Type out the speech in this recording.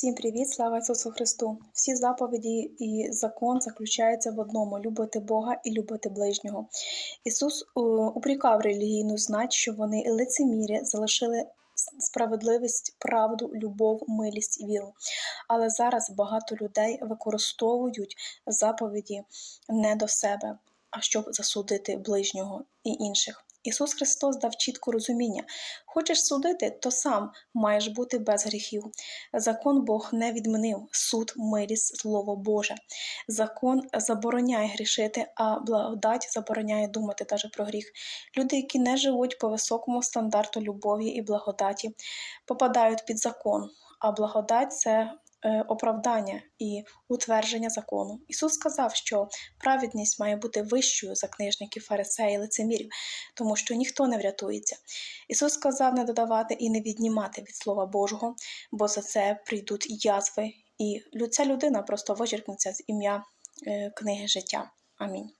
Всім привіт, слава Ісусу Христу! Всі заповіді і закон заключаються в одному: любити Бога і любити ближнього. Ісус е, упрекав релігійну знать, що вони лицемірі залишили справедливість, правду, любов, милість і віру. Але зараз багато людей використовують заповіді не до себе, а щоб засудити ближнього і інших. Ісус Христос дав чітко розуміння: хочеш судити, то сам маєш бути без гріхів. Закон Бог не відмінив, суд, милість, слово Боже. Закон забороняє грішити, а благодать забороняє думати навіть про гріх. Люди, які не живуть по високому стандарту любові і благодаті, попадають під закон, а благодать це оправдання і утвердження закону. Ісус сказав, що праведність має бути вищою за книжників, фарисеїв, лицемірів, тому що ніхто не врятується. Ісус сказав не додавати і не віднімати від Слова Божого, бо за це прийдуть язви, і ця людина просто вичеркнеться з ім'я е, книги життя. Амінь.